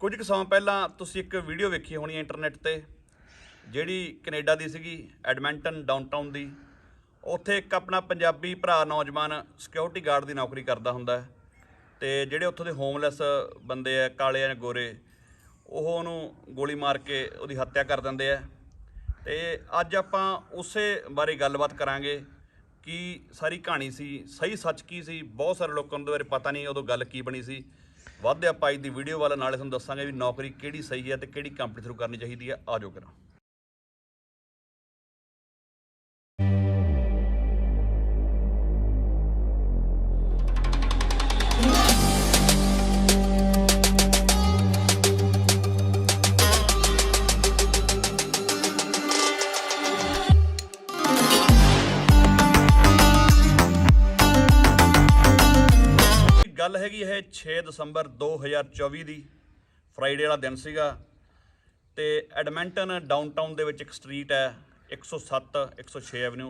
ਕੁਝ ਕੁ ਸਮਾਂ ਪਹਿਲਾਂ ਤੁਸੀਂ ਇੱਕ ਵੀਡੀਓ ਵੇਖੀ ਹੋਣੀ ਹੈ ਇੰਟਰਨੈਟ ਤੇ, ਜਿਹੜੀ ਕੈਨੇਡਾ ਦੀ ਸੀਗੀ, ਐਡਮਿੰਟਨ ਡਾਊਨਟਾਊਨ ਦੀ। ਉੱਥੇ ਇੱਕ ਆਪਣਾ ਪੰਜਾਬੀ ਭਰਾ ਨੌਜਵਾਨ ਸਿਕਿਉਰਿਟੀ ਗਾਰਡ ਦੀ ਨੌਕਰੀ ਕਰਦਾ ਹੁੰਦਾ ਹੈ। ਤੇ ਜਿਹੜੇ ਉੱਥੋਂ ਦੇ ਹੋਮਲੈਸ ਬੰਦੇ ਆ, ਕਾਲੇ ਜਾਂ ਗੋਰੇ, ਉਹ ਉਹਨੂੰ ਗੋਲੀ ਮਾਰ ਕੇ ਉਹਦੀ ਹੱਤਿਆ ਕਰ ਦਿੰਦੇ ਆ। ਤੇ ਅੱਜ ਆਪਾਂ ਉਸੇ ਬਾਰੇ ਗੱਲਬਾਤ ਕਰਾਂਗੇ ਕੀ ਸਾਰੀ ਕਹਾਣੀ ਸੀ, ਸਹੀ ਸੱਚ ਕੀ ਸੀ, ਬਹੁਤ ਸਾਰੇ ਲੋਕਾਂ ਨੂੰ ਉਹਦੇ ਬਾਰੇ ਪਤਾ ਨਹੀਂ, ਉਦੋਂ ਗੱਲ ਕੀ ਬਣੀ ਸੀ। ਵੱਧ ਆਪਾਂ ਅੱਜ ਦੀ ਵੀਡੀਓ ਵਾਲਾ ਨਾਲੇ ਤੁਹਾਨੂੰ ਦੱਸਾਂਗੇ ਵੀ ਨੌਕਰੀ ਕਿਹੜੀ ਸਹੀ ਹੈ ਤੇ ਕਿਹੜੀ ਕੰਪਨੀ ਥਰੂ ਕਰਨੀ ਚਾਹੀਦੀ ਹੈ। ਆਜੋ ਕਰਾਂ ਗੱਲ ਹੈਗੀ ਇਹ 6 ਦਸੰਬਰ 2024 ਦੀ ਫਰਾਈਡੇ ਵਾਲਾ ਦਿਨ ਸੀਗਾ ਤੇ ਐਡਮਿੰਟਨ ਡਾਊਨਟਾਊਨ ਦੇ ਵਿੱਚ ਇੱਕ ਸਟਰੀਟ ਹੈ 107 106 ਐਵਨਿਊ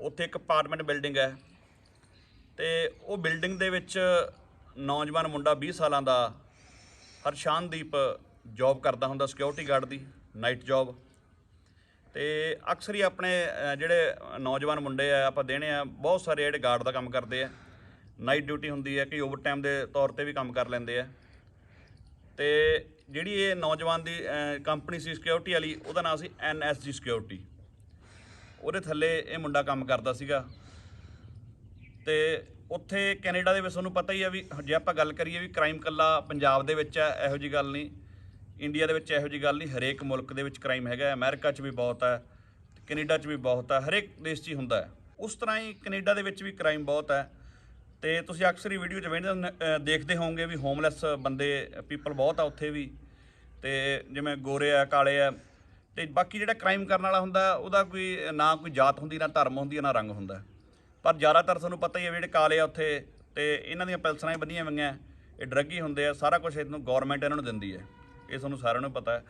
ਉੱਥੇ ਇੱਕ ਅਪਾਰਟਮੈਂਟ ਬਿਲਡਿੰਗ ਹੈ ਤੇ ਉਹ ਬਿਲਡਿੰਗ ਦੇ ਵਿੱਚ ਨੌਜਵਾਨ ਮੁੰਡਾ 20 ਸਾਲਾਂ ਦਾ ਹਰਸ਼ਾਨਦੀਪ ਜੌਬ ਕਰਦਾ ਹੁੰਦਾ ਸਿਕਿਉਰਿਟੀ ਗਾਰਡ ਦੀ ਨਾਈਟ ਜੌਬ ਤੇ ਅਕਸਰ ਹੀ ਆਪਣੇ ਜਿਹੜੇ ਨੌਜਵਾਨ ਮੁੰਡੇ ਆ, ਆਪਾਂ ਦੇਣੇ ਆ, ਬਹੁਤ ਸਾਰੇ ਜਿਹੜੇ ਗਾਰਡ ਦਾ ਕੰਮ ਕਰਦੇ ਆ। ਨਾਈਟ ਡਿਊਟੀ ਹੁੰਦੀ ਹੈ ਕਿ ਓਵਰਟਾਈਮ ਦੇ ਤੌਰ ਤੇ ਵੀ ਕੰਮ ਕਰ ਲੈਂਦੇ ਆ। ਤੇ ਜਿਹੜੀ ਇਹ ਨੌਜਵਾਨ ਦੀ ਕੰਪਨੀ ਸੀ ਸਿਕਿਉਰਿਟੀ ਵਾਲੀ, ਉਹਦਾ ਨਾਮ ਸੀ ਐਨਐਸਜੀ ਸਿਕਿਉਰਿਟੀ ਉਹਦੇ ਥੱਲੇ ਇਹ ਮੁੰਡਾ ਕੰਮ ਕਰਦਾ ਸੀਗਾ। ਤੇ ਉੱਥੇ ਕੈਨੇਡਾ ਦੇ ਵਿੱਚ ਤੁਹਾਨੂੰ ਪਤਾ ਹੀ ਆ ਵੀ, ਜੇ ਆਪਾਂ ਗੱਲ ਕਰੀਏ ਵੀ ਕ੍ਰਾਈਮ ਕੱਲਾ ਪੰਜਾਬ ਦੇ ਵਿੱਚ ਹੈ ਇਹੋ ਜੀ ਗੱਲ ਨਹੀਂ। ਇੰਡੀਆ ਦੇ ਵਿੱਚ ਇਹੋ ਜੀ ਗੱਲ ਨਹੀਂ, ਹਰੇਕ ਮੁਲਕ ਦੇ ਵਿੱਚ ਕ੍ਰਾਈਮ ਹੈਗਾ ਹੈ। ਅਮਰੀਕਾ 'ਚ ਵੀ ਬਹੁਤ ਹੈ, ਕੈਨੇਡਾ 'ਚ ਵੀ ਬਹੁਤ ਹੈ, ਹਰੇਕ ਦੇਸ਼ 'ਚ ਹੀ ਹੁੰਦਾ ਹੈ। ਉਸ ਤਰ੍ਹਾਂ ਹੀ ਕੈਨੇਡਾ ਦੇ ਵਿੱਚ ਵੀ ਕ੍ਰਾਈਮ ਬਹੁਤ ਹੈ। ਤੇ ਤੁਸੀਂ ਅਕਸਰ ਹੀ ਵੀਡੀਓ 'ਚ ਵੇਖਦੇ ਹੁੰਦੇ- ਦੇਖਦੇ ਹੋਵੋਗੇ ਵੀ ਹੋਮਲੈਸ ਬੰਦੇ ਪੀਪਲ ਬਹੁਤ ਆ ਉੱਥੇ ਵੀ। ਤੇ ਜਿਵੇਂ ਗੋਰੇ ਆ, ਕਾਲੇ ਆ, ਤੇ ਬਾਕੀ ਜਿਹੜਾ ਕ੍ਰਾਈਮ ਕਰਨ ਵਾਲਾ ਹੁੰਦਾ, ਉਹਦਾ ਕੋਈ ਨਾ ਕੋਈ ਜਾਤ ਹੁੰਦੀ, ਨਾ ਧਰਮ ਹੁੰਦੀ, ਨਾ ਰੰਗ ਹੁੰਦਾ। ਪਰ ਜ਼ਿਆਦਾਤਰ ਤੁਹਾਨੂੰ ਪਤਾ ਹੀ ਹੈ ਵੀ ਜਿਹੜੇ ਕਾਲੇ ਆ ਉੱਥੇ, ਤੇ ਇਹਨਾਂ ਦੀਆਂ ਪੈਲਸਨਾਂ ਹੀ ਬੰਨੀਆਂ ਹੋਈਆਂ। ਇਹ ਡਰੱਗੀ ਹੁੰਦੇ ਆ, ਸਾਰਾ ਕੁਝ ਇਹਨੂੰ ਗਵਰਨਮੈਂਟ ਇਹਨਾਂ ਨੂੰ ਦਿੰਦੀ ਹੈ। ਇਹ ਤੁਹਾਨੂੰ ਸਾਰਿਆਂ ਨੂੰ ਪਤਾ। ਹੈ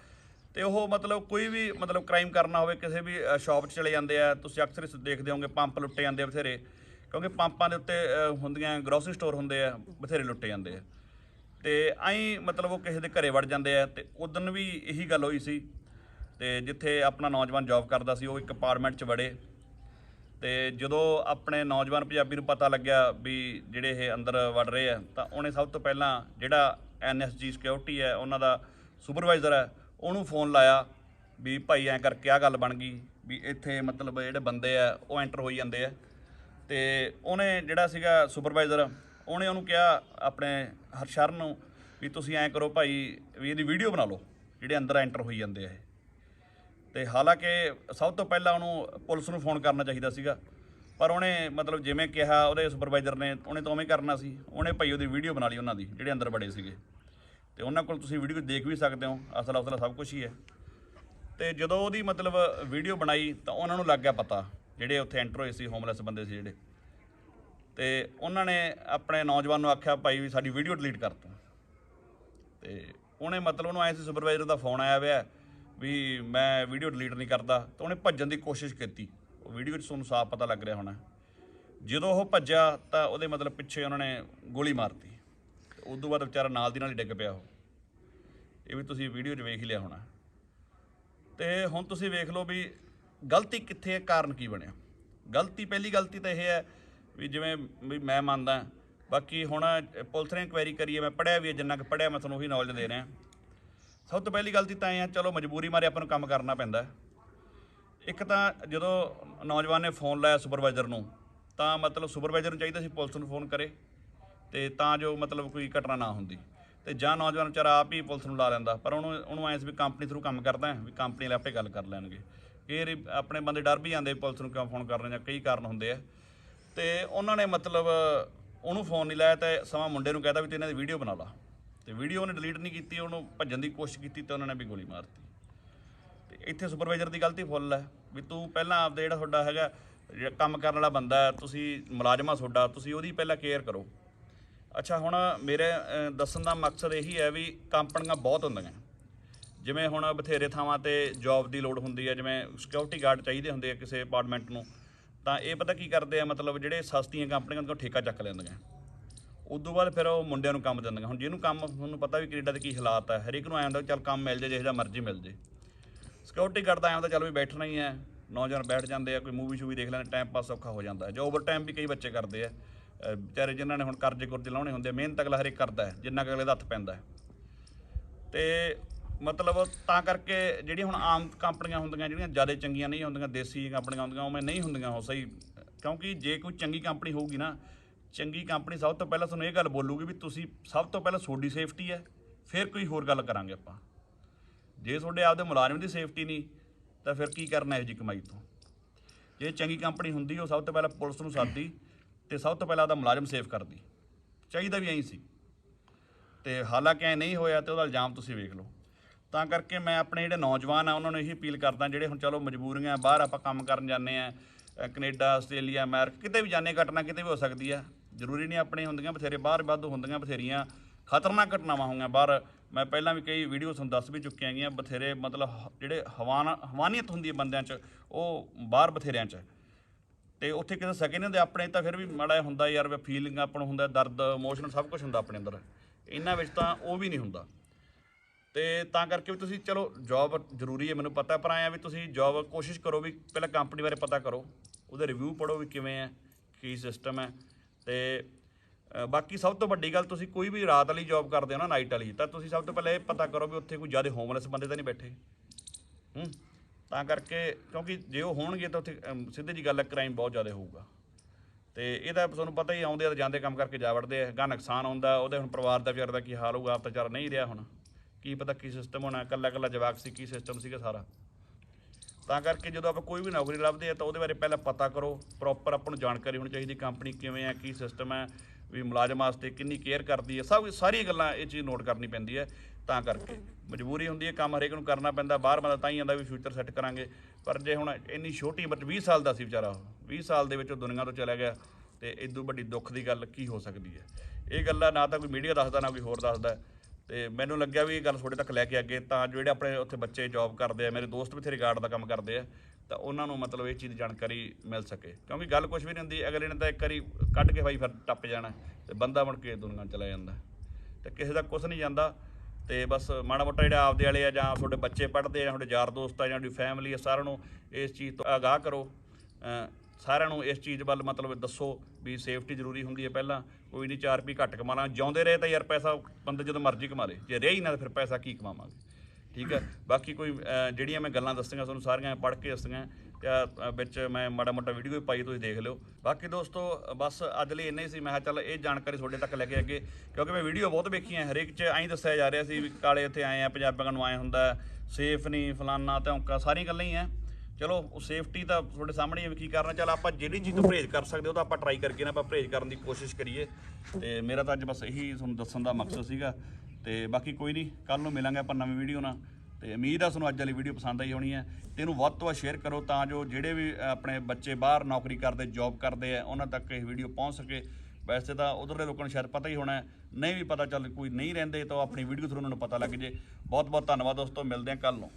ਤੇ ਉਹ ਮਤਲਬ ਕੋਈ ਵੀ ਮਤਲਬ ਕ੍ਰਾਈਮ ਕਰਨਾ ਹੋਵੇ, ਕਿਸੇ ਵੀ ਸ਼ਾਪ 'ਚ ਚਲੇ ਜਾਂਦੇ ਆ, ਤੁਸੀਂ ਅਕਸਰ ਦੇਖਦੇ ਹੋਵੋਗੇ, ਪੰਪ ਲੁੱਟੇ ਜਾਂਦੇ ਆ ਬਥੇਰੇ। ਕਿਉਂਕਿ ਪੰਪਾਂ ਦੇ ਉੱਤੇ ਹੁੰਦੀਆਂ ਗਰੋਸਰੀ ਸਟੋਰ ਹੁੰਦੇ ਆ, ਬਥੇਰੇ ਲੁੱਟੇ ਜਾਂਦੇ ਆ। ਤੇ ਐਂ ਮਤਲਬ ਉਹ ਕਿਸੇ ਦੇ ਘਰੇ ਵੜ ਜਾਂਦੇ ਆ, ਤੇ ਉਦੋਂ ਵੀ ਇਹੀ ਗੱਲ ਹੋਈ ਸੀ। ਤੇ ਜਿੱਥੇ ਆਪਣਾ ਨੌਜਵਾਨ ਜੌਬ ਕਰਦਾ ਸੀ, ਉਹ ਇੱਕ ਅਪਾਰਟਮੈਂਟ 'ਚ ਵੜੇ। ਤੇ ਜਦੋਂ ਆਪਣੇ ਨੌਜਵਾਨ ਪੰਜਾਬੀ ਨੂੰ ਪਤਾ ਲੱਗਿਆ ਵੀ ਜਿਹੜੇ ਇਹ ਅੰਦਰ ਵੜ ਰਹੇ ਆ, ਤਾਂ ਉਹਨੇ ਸਭ ਤੋਂ ਪਹਿਲਾਂ ਜਿਹੜਾ ਐਨਐਸਜੀ ਸਿਕਿਉਰਿਟੀ ਹੈ, ਉਹਨਾਂ ਦਾ ਸੁਪਰਵਾਈਜ਼ਰ ਹੈ, ਉਹਨੂੰ ਫੋਨ ਲਾਇਆ ਵੀ ਭਾਈ ਐਂ ਕਰਕੇ ਆ ਗੱਲ ਬਣ ਗਈ, ਵੀ ਇੱਥੇ ਮਤਲਬ ਜਿਹੜੇ ਬੰਦੇ ਆ, ਉਹ ਐਂਟਰ ਹੋਈ ਜਾਂਦੇ ਆ। ਤੇ ਉਹਨੇ ਜਿਹੜਾ ਸੀਗਾ ਸੁਪਰਵਾਈਜ਼ਰ ਉਹਨੇ ਉਹਨੂੰ ਕਿਹਾ ਆਪਣੇ ਹਰਸ਼ਰਨ ਨੂੰ ਵੀ ਤੁਸੀਂ ਐਂ ਕਰੋ ਭਾਈ ਵੀ ਇਹਦੀ ਵੀਡੀਓ ਬਣਾ ਲਓ, ਜਿਹੜੇ ਅੰਦਰ ਐਂਟਰ ਹੋਈ ਜਾਂਦੇ ਆ ਇਹ। ਤੇ ਹਾਲਾਂਕਿ ਸਭ ਤੋਂ ਪਹਿਲਾਂ ਉਹਨੂੰ ਪੁਲਿਸ ਨੂੰ ਫੋਨ ਕਰਨਾ ਚਾਹੀਦਾ ਸੀਗਾ, ਪਰ ਉਹਨੇ ਮਤਲਬ ਜਿਵੇਂ ਕਿਹਾ ਉਹਦੇ ਸੁਪਰਵਾਈਜ਼ਰ ਨੇ, ਉਹਨੇ ਤਾਂ ਉਵੇਂ ਕਰਨਾ ਸੀ। ਉਹਨੇ ਭਾਈ ਉਹਦੀ ਵੀਡੀਓ ਬਣਾ ਲਈ ਉਹਨਾਂ ਦੀ, ਜਿਹੜੇ ਅੰਦਰ ਬੜੇ ਸੀਗੇ। ਤੇ ਉਹਨਾਂ ਕੋਲ ਤੁਸੀਂ ਵੀਡੀਓ ਦੇਖ ਵੀ ਸਕਦੇ ਹੋ ਅਸਲ ਅਸਲ ਸਭ ਕੁਝ ਹੀ ਹੈ। ਤੇ ਜਦੋਂ ਉਹਦੀ ਮਤਲਬ ਵੀਡੀਓ ਬਣਾਈ ਤਾਂ ਉਹਨਾਂ ਨੂੰ ਲੱਗ ਗਿਆ ਪਤਾ ਜਿਹੜੇ ਉੱਥੇ ਐਂਟਰ ਹੋਏ ਸੀ ਹੋਮਲੈਸ ਬੰਦੇ ਸੀ ਜਿਹੜੇ। ਤੇ ਉਹਨਾਂ ਨੇ ਆਪਣੇ ਨੌਜਵਾਨ ਨੂੰ ਆਖਿਆ, ਭਾਈ ਵੀ ਸਾਡੀ ਵੀਡੀਓ ਡਿਲੀਟ ਕਰ ਤੂੰ। ਤੇ ਉਹਨੇ ਮਤਲਬ ਉਹਨੂੰ ਆਇਆ ਸੀ ਸੁਪਰਵਾਈਜ਼ਰ ਦਾ ਫੋਨ ਆਇਆ ਹੋਇਆ, ਵੀ ਮੈਂ ਵੀਡੀਓ ਡਿਲੀਟ ਨਹੀਂ ਕਰਦਾ। ਤਾਂ ਉਹਨੇ ਭੱਜਣ ਦੀ ਕੋਸ਼ਿਸ਼ ਕੀਤੀ। ਉਹ ਵੀਡੀਓ 'ਚ ਤੁਹਾਨੂੰ ਸਾਫ਼ ਪਤਾ ਲੱਗ ਰਿਹਾ ਹੋਣਾ। ਜਦੋਂ ਉਹ ਭੱਜਿਆ, ਤਾਂ ਉਹਦੇ ਮਤਲਬ ਪਿੱਛੇ ਉਹਨਾਂ ਨੇ ਗੋਲੀ ਮਾਰਤੀ। ਤੇ ਉਸ ਤੋਂ ਬਾਅਦ ਵਿਚਾਰਾ ਨਾਲ ਦੀ ਨਾਲ ਹੀ ਡਿੱਗ ਪਿਆ ਉਹ। ਇਹ ਵੀ ਤੁਸੀਂ ਵੀਡੀਓ 'ਚ ਵੇਖ ਹੀ ਲਿਆ ਹੋਣਾ। ਤੇ ਹੁਣ ਤੁਸੀਂ ਵੇਖ ਲਓ ਵੀ ਗਲਤੀ ਕਿੱਥੇ ਹੈ ਕਾਰਨ ਕੀ ਬਣਿਆ? ਗਲਤੀ ਪਹਿਲੀ ਗਲਤੀ ਤਾਂ ਇਹ ਹੈ ਵੀ ਜਿਵੇਂ ਵੀ ਮੈਂ ਮੰਨਦਾ ਬਾਕੀ ਹੁਣ ਪੁਲਿਸ ਨੇ ਇਨਕੁਆਇਰੀ ਕਰੀ ਹੈ ਮੈਂ ਪੜਿਆ ਵੀ ਹੈ, ਜਿੰਨਾ ਕੁ ਪੜਿਆ ਮੈਂ ਤੁਹਾਨੂੰ ਉਹੀ ਨੌਲੇਜ ਦੇ ਰਿਹਾ। ਸਭ ਤੋਂ ਪਹਿਲੀ ਗਲਤੀ ਤਾਂ ਇਹ ਹੈ ਚਲੋ ਮਜਬੂਰੀ ਮਾਰੇ ਆਪਾਂ ਨੂੰ ਕੰਮ ਕਰਨਾ ਪੈਂਦਾ ਇੱਕ ਤਾਂ ਜਦੋਂ ਨੌਜਵਾਨ ਨੇ ਫੋਨ ਲਾਇਆ ਸੁਪਰਵਾਈਜ਼ਰ ਨੂੰ ਤਾਂ ਮਤਲਬ ਸੁਪਰਵਾਈਜ਼ਰ ਨੂੰ ਚਾਹੀਦਾ ਸੀ ਪੁਲਿਸ ਨੂੰ ਫੋਨ ਕਰੇ ਤੇ ਤਾਂ ਜੋ ਮਤਲਬ ਕੋਈ ਘਟਨਾ ਨਾ ਹੁੰਦੀ। ਤੇ ਜਾਂ ਨੌਜਵਾਨ ਵਿਚਾਰਾ ਆਪ ਹੀ ਪੁਲਿਸ ਨੂੰ ਲਾ ਲੈਂਦਾ ਪਰ ਉਹਨੂੰ ਉਹਨੂੰ ਐਂ ਵੀ ਕੰਪਨੀ ਥਰੂ ਕੰਮ ਕਰਦਾ ਵੀ ਕੰਪਨੀ ਵਾਲੇ ਆਪੇ ਗੱਲ ਕਰ ਲੈਣਗੇ। ਫਿਰ ਆਪਣੇ ਬੰਦੇ ਡਰ ਵੀ ਜਾਂਦੇ ਪੁਲਿਸ ਨੂੰ ਕਿਉਂ ਫੋਨ ਕਰ ਰਹੇ ਜਾਂ ਕਈ ਕਾਰਨ ਹੁੰਦੇ ਆ। ਤੇ ਉਹਨਾਂ ਨੇ ਮਤਲਬ ਉਹਨੂੰ ਫੋਨ ਨਹੀਂ ਲਾਇਆ ਤੇ ਸਮਾਂ ਮੁੰਡੇ ਨੂੰ ਕਹਿਤਾ ਵੀ ਤੂੰ ਇਹਨਾਂ ਦੀ ਵੀਡੀਓ ਬਣਾ ਲਾ। ਤੇ ਵੀਡੀਓ ਉਹਨੇ ਡਿਲੀਟ ਨਹੀਂ ਕੀਤੀ, ਉਹਨੂੰ ਭੱਜਣ ਦੀ ਕੋਸ਼ਿਸ਼ ਕੀਤੀ ਤੇ ਉਹਨਾਂ ਨੇ ਵੀ ਗੋਲੀ ਮਾਰਤੀ ਤੇ ਇੱਥੇ ਸੁਪਰਵਾਈਜ਼ਰ ਦੀ ਗਲਤੀ ਫੁੱਲ ਹੈ ਵੀ ਤੂੰ ਪਹਿਲਾਂ ਆਪਦਾ ਜਿਹੜਾ ਤੁਹਾਡਾ ਹੈਗਾ, ਜਿਹੜਾ ਕੰਮ ਕਰਨ ਵਾਲਾ ਬੰਦਾ ਹੈ, ਤੁਸੀਂ ਮੁਲਾਜ਼ਮਾ ਤੁਹਾਡਾ, ਤੁਸੀਂ ਉਹਦੀ ਪਹਿਲਾਂ ਕੇਅਰ ਕਰੋ। ਅੱਛਾ, ਹੁਣ ਮੇਰੇ ਦੱਸਣ ਦਾ ਮਕਸਦ ਇਹੀ ਹੈ ਵੀ ਕੰਪਨੀਆਂ ਬਹੁਤ ਹੁੰਦੀਆਂ। ਜਿਵੇਂ ਹੁਣ ਬਥੇਰੇ ਥਾਵਾਂ ਤੇ ਜੌਬ ਦੀ ਲੋੜ ਹੁੰਦੀ ਹੈ ਜਿਵੇਂ ਸਿਕਿਉਰਿਟੀ ਗਾਰਡ ਚਾਹੀਦੇ ਹੁੰਦੇ ਆ ਕਿਸੇ ਅਪਾਰਟਮੈਂਟ ਨੂੰ ਤਾਂ ਇਹ ਪਤਾ ਕੀ ਕਰਦੇ ਆ ਮਤਲਬ ਜਿਹੜੇ ਸਸਤੀਆਂ ਕੰਪਨੀਆਂ ਤੋਂ ਠੇਕਾ ਚੱਕ ਲੈਂਦੀਆਂ। ਉਦੋਂ ਬਾਅਦ ਫਿਰ ਉਹ ਮੁੰਡਿਆਂ ਨੂੰ ਕੰਮ ਦਿੰਦੀਆਂ। ਹੁਣ ਜਿਹਨੂੰ ਕੰਮ ਤੁਹਾਨੂੰ ਪਤਾ ਵੀ ਕੈਨੇਡਾ ਦੇ ਕੀ ਹਾਲਾਤ ਹੈ ਹਰੇਕ ਨੂੰ ਐਂ ਹੁੰਦਾ ਚੱਲ ਕੰਮ ਮਿਲ ਜੇ ਜਿਹੋ ਜਿਹਾ ਮਰਜ਼ੀ ਮਿਲ ਜੇ। ਸਿਕਿਉਰਿਟੀ ਕਰਦਾ ਐਂ ਹੁੰਦਾ ਚੱਲ ਵੀ ਬੈਠਣਾ ਹੀ ਹੈ ਨੌਜਵਾਨ ਬੈਠ ਜਾਂਦੇ ਆ ਕੋਈ ਮੂਵੀ ਸ਼ੂਵੀ ਦੇਖ ਲੈਣ ਟਾਈਮ ਪਾਸ ਔਖਾ ਹੋ ਜਾਂਦਾ। ਹੈ ਜੋ ਓਵਰ ਟਾਈਮ ਵੀ ਕਈ ਬੱਚੇ ਕਰਦੇ ਆ ਵਿਚਾਰੇ ਜਿਨ੍ਹਾਂ ਨੇ ਹੁਣ ਕਰਜ਼ੇ ਕੁਰਜ਼ੇ ਲਾਉਣੇ ਹੁੰਦੇ ਆ, ਮਿਹਨਤ ਅਗਲਾ ਹਰੇਕ ਕਰਦਾ ਹੈ ਜਿੰਨਾ ਕੁ ਅਗਲੇ ਦਾ ਹੱਥ ਪੈਂਦਾ ਹੈ। ਤੇ ਮਤਲਬ ਤਾਂ ਕਰਕੇ ਜਿਹੜੀਆਂ ਹੁਣ ਆਮ ਕੰਪਨੀਆਂ ਹੁੰਦੀਆਂ, ਜਿਹੜੀਆਂ ਜ਼ਿਆਦਾ ਚੰਗੀਆਂ ਨਹੀਂ ਹੁੰਦੀਆਂ, ਦੇਸੀ ਕੰਪਨੀਆਂ ਹੁੰਦੀਆਂ, ਉਵੇਂ ਨਹੀਂ ਹੁੰਦੀਆਂ ਉਹ ਸਹੀ। ਕਿਉਂਕਿ ਜੇ ਕੋਈ ਚੰਗੀ ਕੰਪਨੀ ਹੋਊਗੀ ਨਾ, ਚੰਗੀ ਕੰਪਨੀ ਸਭ ਤੋਂ ਪਹਿਲਾਂ ਤੁਹਾਨੂੰ ਇਹ ਗੱਲ ਬੋਲੂਗੀ ਵੀ ਤੁਸੀਂ ਸਭ ਤੋਂ ਪਹਿਲਾਂ ਤੁਹਾਡੀ ਸੇਫਟੀ ਹੈ, ਫਿਰ ਕੋਈ ਹੋਰ ਗੱਲ ਕਰਾਂਗੇ ਆਪਾਂ। ਜੇ ਤੁਹਾਡੇ ਆਪਦੇ ਮੁਲਾਜ਼ਮ ਦੀ ਸੇਫਟੀ ਨਹੀਂ, ਤਾਂ ਫਿਰ ਕੀ ਕਰਨਾ ਹੈ ਜੀ ਕਮਾਈ ਤੋਂ? ਜੇ ਚੰਗੀ ਕੰਪਨੀ ਹੁੰਦੀ, ਉਹ ਸਭ ਤੋਂ ਪਹਿਲਾਂ ਪੁਲਿਸ ਨੂੰ ਸੱਦਦੀ ਤੇ ਸਭ ਤੋਂ ਪਹਿਲਾਂ ਉਹਦਾ ਮੁਲਾਜ਼ਮ ਸੇਫ ਕਰਦੀ। ਚਾਹੀਦਾ ਵੀ ਐਂ ਸੀ। ਤੇ ਹਾਲਾਂਕਿ ਐ ਨਹੀਂ ਹੋਇਆ ਤੇ ਉਹਦਾ ਇਲਜ਼ਾਮ ਤੁਸੀਂ ਵੇਖ ਲਓ। ਤਾਂ ਕਰਕੇ ਮੈਂ ਆਪਣੇ ਜਿਹੜੇ ਨੌਜਵਾਨ ਆ ਉਹਨਾਂ ਨੂੰ ਇਹੀ ਅਪੀਲ ਕਰਦਾ ਜਿਹੜੇ ਹੁਣ ਚਲੋ ਮਜਬੂਰੀਆਂ ਬਾਹਰ ਆਪਾਂ ਕੰਮ ਕਰਨ ਜਾਂਦੇ ਆ ਅ, ਕੈਨੇਡਾ ਆਸਟ੍ਰੇਲੀਆ ਅਮਰੀਕਾ ਕਿਤੇ ਵੀ ਜਾਂਦੇ ਘਟਨਾ ਕਿਤੇ ਵੀ ਹੋ ਸਕਦੀ ਆ। ਜ਼ਰੂਰੀ ਨਹੀਂ ਆਪਣੇ ਹੁੰਦੀਆਂ ਬਥੇਰੇ ਬਾਹਰ ਵਾਧੂ ਹੁੰਦੀਆਂ ਬਥੇਰੀਆਂ ਖਤਰਨਾਕ ਘਟਨਾਵਾਂ ਹੋਈਆਂ ਬਾਹਰ। ਮੈਂ ਪਹਿਲਾਂ ਵੀ ਕਈ ਵੀਡੀਓ ਤੁਹਾਨੂੰ ਦੱਸ ਵੀ ਚੁੱਕੀਆਂ ਹੈਗੀਆਂ ਬਥੇਰੇ ਮਤਲਬ ਹ- ਜਿਹੜੇ ਹਵਾਨ ਹਵਾਨੀਅਤ ਹੁੰਦੀ ਹੈ ਬੰਦਿਆਂ 'ਚ ਉਹ ਬਾਹਰ ਬਥੇਰਿਆਂ 'ਚ। ਹੈ। ਤੇ ਉੱਥੇ ਕਿਸੇ ਸਕੇ ਨਹੀਂ ਹੁੰਦੇ ਆਪਣੇ ਤਾਂ ਫਿਰ ਵੀ ਮਾੜਾ ਜਿਹਾ ਹੁੰਦਾ ਯਾਰ ਫੀਲਿੰਗ ਆਪਾਂ ਨੂੰ ਹੁੰਦਾ ਦਰਦ ਇਮੋਸ਼ਨਲ ਸਭ ਕੁਝ ਹੁੰਦਾ ਆਪਣੇ ਅੰਦਰ। ਇਹਨਾਂ ਵਿੱਚ ਤਾਂ ਉਹ ਵੀ ਨਹੀਂ ਹੁੰਦਾ। ਤੇ ਤਾਂ ਕਰਕੇ ਵੀ ਤੁਸੀਂ, ਚਲੋ ਜੌਬ ਜ਼ਰੂਰੀ ਹੈ, ਮੈਨੂੰ ਪਤਾ, ਪਰ ਆਇਆ ਵੀ ਤੁਸੀਂ ਜੌਬ ਕੋਸ਼ਿਸ਼ ਕਰੋ ਵੀ ਪਹਿਲਾਂ ਕੰਪਨੀ ਬਾਰੇ ਪਤਾ ਕਰੋ। ਉਹਦੇ ਰਿਵਿਊ ਪੜੋ ਵੀ ਕਿਵੇਂ ਹੈ, ਕੀ ਸਿਸਟਮ ਹੈ। ਤੇ ਬਾਕੀ ਸਭ ਤੋਂ ਵੱਡੀ ਗੱਲ, ਤੁਸੀਂ ਕੋਈ ਵੀ ਰਾਤ ਵਾਲੀ ਜੌਬ ਕਰਦੇ ਹੋ ਨਾ ਨਾਈਟ ਵਾਲੀ, ਤਾਂ ਤੁਸੀਂ ਸਭ ਤੋਂ ਪਹਿਲਾਂ ਇਹ ਪਤਾ ਕਰੋ ਵੀ ਉੱਥੇ ਕੋਈ ਜ਼ਿਆਦਾ ਹੋਮਲੈਸ ਬੰਦੇ ਤਾਂ ਨਹੀਂ ਬੈਠੇ। ਹੂੰ? ਤਾਂ ਕਰਕੇ, ਕਿਉਂਕਿ ਜੇ ਉਹ ਹੋਣਗੇ ਤਾਂ ਉੱਥੇ ਸਿੱਧੇ ਸਿੱਧੀ ਜੀ ਗੱਲ ਹੈ ਕ੍ਰਾਈਮ ਬਹੁਤ ਜ਼ਿਆਦਾ ਹੋਊਗਾ। ਤੇ ਇਹਦਾ ਤੁਹਾਨੂੰ ਪਤਾ ਹੀ ਆਉਂਦੇ ਆ ਤਾਂ ਜਾਂਦੇ ਕੰਮ ਕਰਕੇ ਜਾ ਵੜਦੇ ਆ ਗਾ ਨੁਕਸਾਨ ਆਉਂਦਾ ਉਹਦੇ ਹੁਣ ਪਰਿਵਾਰ ਦਾ ਵਿਚਾਰ ਦਾ ਕੀ ਹਾਲ ਹੋਊਗਾ, ਆਪ ਤਾਂ ਵਿਚਾਰਾ ਨਹੀਂ ਰਿਹਾ ਹੁਣ। ਕੀ ਪਤਾ ਕੀ ਸਿਸਟਮ ਹੋਣਾ ਕੱਲਾ ਕੱਲਾ ਜਵਾਕ ਸੀ, ਕੀ ਸਿਸਟਮ ਸੀਗਾ ਸਾਰਾ। ਤਾਂ ਕਰਕੇ ਜਦੋਂ ਆਪਾਂ ਕੋਈ ਵੀ ਨੌਕਰੀ ਲੱਭਦੇ ਆ ਤਾਂ ਉਹਦੇ ਬਾਰੇ ਪਹਿਲਾਂ ਪਤਾ ਕਰੋ ਪ੍ਰੋਪਰ ਆਪਾਂ ਨੂੰ ਜਾਣਕਾਰੀ ਹੋਣੀ ਚਾਹੀਦੀ ਕੰਪਨੀ ਕਿਵੇਂ ਆ, ਕੀ ਸਿਸਟਮ ਹੈ ਵੀ ਮੁਲਾਜ਼ਮ ਵਾਸਤੇ ਕਿੰਨੀ ਕੇਅਰ ਕਰਦੀ ਹੈ ਸਭ ਸਾਰੀ ਗੱਲਾਂ ਇਹ ਚੀਜ਼ ਨੋਟ ਕਰਨੀ ਪੈਂਦੀ ਹੈ ਤਾਂ ਕਰਕੇ। ਮਜਬੂਰੀ ਹੁੰਦੀ ਹੈ ਕੰਮ ਹਰੇਕ ਨੂੰ ਕਰਨਾ ਪੈਂਦਾ, ਬਾਹਰ ਬੰਦਾ ਤਾਂ ਹੀ ਆਂਦਾ ਵੀ ਫਿਊਚਰ ਸੈੱਟ ਕਰਾਂਗੇ, ਪਰ ਜੇ ਹੁਣ ਇੰਨੀ ਛੋਟੀ ਉਮਰ 'ਚ 20 ਸਾਲ ਦਾ ਸੀ ਵਿਚਾਰਾ ਉਹ 20 ਸਾਲ ਦੇ ਵਿੱਚ ਉਹ ਦੁਨੀਆ ਤੋਂ ਚਲਾ ਗਿਆ ਤੇ ਇਦੋਂ ਵੱਡੀ ਦੁੱਖ ਦੀ ਗੱਲ ਕੀ ਹੋ ਸਕਦੀ ਹੈ ਇਹ ਗੱਲਾਂ ਨਾ ਤਾਂ ਕੋਈ ਮੀਡੀਆ ਦੱਸਦਾ, ਨਾ ਕੋਈ ਹੋਰ ਦੱਸਦਾ। ਤੇ ਮੈਨੂੰ ਲੱਗਿਆ ਵੀ ਇਹ ਗੱਲ ਤੁਹਾਡੇ ਤੱਕ ਲੈ ਕੇ ਅੱਗੇ, ਤਾਂ ਜਿਹੜੇ ਆਪਣੇ ਉੱਥੇ ਬੱਚੇ ਜੌਬ ਕਰਦੇ ਆ, ਮੇਰੇ ਦੋਸਤ ਵੀ ਇੱਥੇ ਰਿਗਾਰਡ ਦਾ ਕੰਮ ਕਰਦੇ ਆ, ਤਾਂ ਉਹਨਾਂ ਨੂੰ ਮਤਲਬ ਇਹ ਚੀਜ਼ ਦੀ ਜਾਣਕਾਰੀ ਮਿਲ ਸਕੇ। ਕਿਉਂਕਿ ਗੱਲ ਕੁਝ ਵੀ ਨਹੀਂ ਹੁੰਦੀ, ਅਗਲੇ ਨੇ ਤਾਂ ਇੱਕ ਵਾਰੀ ਕੱਢ ਕੇ ਭਾਈ ਫਿਰ ਟੱਪ ਜਾਣਾ, ਤੇ ਬੰਦਾ ਮੁੜ ਕੇ ਦੁਨੀਆ ਚਲਾ ਜਾਂਦਾ। ਤੇ ਕਿਸੇ ਦਾ ਕੁਝ ਨਹੀਂ ਜਾਂਦਾ, ਤੇ ਬਸ ਮਾੜਾ ਮੋਟਾ ਜਿਹੜਾ ਆਪਦੇ ਵਾਲੇ ਆ ਜਾਂ ਤੁਹਾਡੇ ਬੱਚੇ ਪੜ੍ਹਦੇ ਆ ਜਾਂ ਤੁਹਾਡੇ ਯਾਰ ਦੋਸਤ ਆ ਜਾਂ ਤੁਹਾਡੀ ਫੈਮਿਲੀ ਆ, ਸਾਰਿਆਂ ਨੂੰ ਇਸ ਚੀਜ਼ ਤੋਂ ਆਗਾਹ ਕਰੋ। ਸਾਰਿਆਂ ਨੂੰ ਇਸ ਚੀਜ਼ ਵੱਲ ਮਤਲਬ ਦੱਸੋ ਵੀ ਸੇਫਟੀ ਜ਼ਰੂਰੀ ਹੁੰਦੀ ਹੈ ਪਹਿਲਾਂ, ਕੋਈ ਨਹੀਂ 4 ਰੁਪਏ ਘੱਟ ਕਮਾਣਾ ਜਿਉਂਦੇ ਰਹੇ ਤਾਂ ਯਾਰ ਪੈਸਾ ਬੰਦੇ ਜਦੋਂ ਮਰਜ਼ੀ ਕਮਾ ਲੇ। ਜੇ ਰਹੇ ਹੀ ਨਾ ਤਾਂ ਫਿਰ ਪੈਸਾ ਕੀ ਕਮਾਵਾਂਗੇ? ਠੀਕ ਹੈ? ਬਾਕੀ ਕੋਈ ਜਿਹੜੀਆਂ ਮੈਂ ਗੱਲਾਂ ਦੱਸੀਆਂ, ਤੁਹਾਨੂੰ ਸਾਰੀਆਂ ਪੜ੍ਹ ਕੇ ਦੱਸੀਆਂ ਵਿੱਚ ਮੈਂ ਮਾੜਾ ਮੋਟਾ ਵੀਡੀਓ ਵੀ ਪਾਈ, ਤੁਸੀਂ ਦੇਖ ਲਿਓ। ਬਾਕੀ ਦੋਸਤੋ, ਬਸ ਅੱਜ ਲਈ ਇੰਨਾ ਹੀ ਸੀ। ਮੈਂ ਕਿਹਾ ਚੱਲ ਇਹ ਜਾਣਕਾਰੀ ਤੁਹਾਡੇ ਤੱਕ ਲੈ ਕੇ ਅੱਗੇ, ਕਿਉਂਕਿ ਮੈਂ ਵੀਡੀਓ ਬਹੁਤ ਵੇਖੀਆਂ ਹਰੇਕ 'ਚ ਐਂ ਦੱਸਿਆ ਜਾ ਰਿਹਾ ਸੀ ਵੀ ਕਾਲੇ ਇੱਥੇ ਆਏ ਆ, ਪੰਜਾਬੀਆਂ ਨੂੰ ਆਏ ਹੁੰਦਾ, ਸੇਫ ਨਹੀਂ ਫਲਾਨਾ ਧੌਂਕਾ, ਸਾਰੀਆਂ ਗੱਲਾਂ ਹੀ ਆ ਚਲੋ, ਉਹ ਸੇਫਟੀ ਤਾਂ ਤੁਹਾਡੇ ਸਾਹਮਣੇ ਹੈ ਵੀ ਕੀ ਕਰਨਾ। ਚੱਲ ਆਪਾਂ ਜਿਹੜੀ ਚੀਜ਼ ਤੋਂ ਪਰਹੇਜ਼ ਕਰ ਸਕਦੇ ਉਹ ਤਾਂ ਆਪਾਂ ਟਰਾਈ ਕਰਕੇ ਨਾ ਆਪਾਂ ਪਰਹੇਜ਼ ਕਰਨ ਦੀ ਕੋਸ਼ਿਸ਼ ਕਰੀਏ। ਤੇ ਮੇਰਾ ਤਾਂ ਅੱਜ ਬਸ ਇਹੀ ਤੁਹਾਨੂੰ ਦੱਸਣ ਦਾ ਮਕਸਦ ਸੀਗਾ। ਤੇ ਬਾਕੀ ਕੋਈ ਨਹੀਂ ਕੱਲ ਨੂੰ ਮਿਲਾਂਗੇ ਆਪਾਂ ਨਵੀਂ ਵੀਡੀਓ ਨਾਲ। ਤੇ ਉਮੀਦ ਆ ਤੁਹਾਨੂੰ ਅੱਜ ਵਾਲੀ ਵੀਡੀਓ ਪਸੰਦ ਆਈ ਹੋਣੀ ਹੈ। ਤੇ ਇਹਨੂੰ ਵੱਧ ਤੋਂ ਵੱਧ ਸ਼ੇਅਰ ਕਰੋ ਤਾਂ ਜੋ ਜਿਹੜੇ ਵੀ ਆਪਣੇ ਬੱਚੇ ਬਾਹਰ ਨੌਕਰੀ ਕਰਦੇ ਜੌਬ ਕਰਦੇ ਆ, ਉਹਨਾਂ ਤੱਕ ਇਹ ਵੀਡੀਓ ਪਹੁੰਚ ਸਕੇ। ਵੈਸੇ ਤਾਂ ਉਧਰਲੇ ਲੋਕਾਂ ਨੂੰ ਸ਼ਾਇਦ ਪਤਾ ਹੀ ਹੋਣਾ ਨਹੀਂ ਵੀ ਪਤਾ ਚੱਲ ਕੋਈ ਨਹੀਂ ਰਹਿੰਦੇ ਤਾਂ ਉਹ ਆਪਣੀ ਵੀਡੀਓ ਥਰੂ ਉਹਨਾਂ ਨੂੰ ਪਤਾ ਲੱਗ ਜੇ। ਬਹੁਤ ਬਹੁਤ ਧੰਨਵਾਦ ਦੋਸਤੋ, ਮਿਲਦੇ ਹਾਂ ਕੱਲ ਨੂੰ।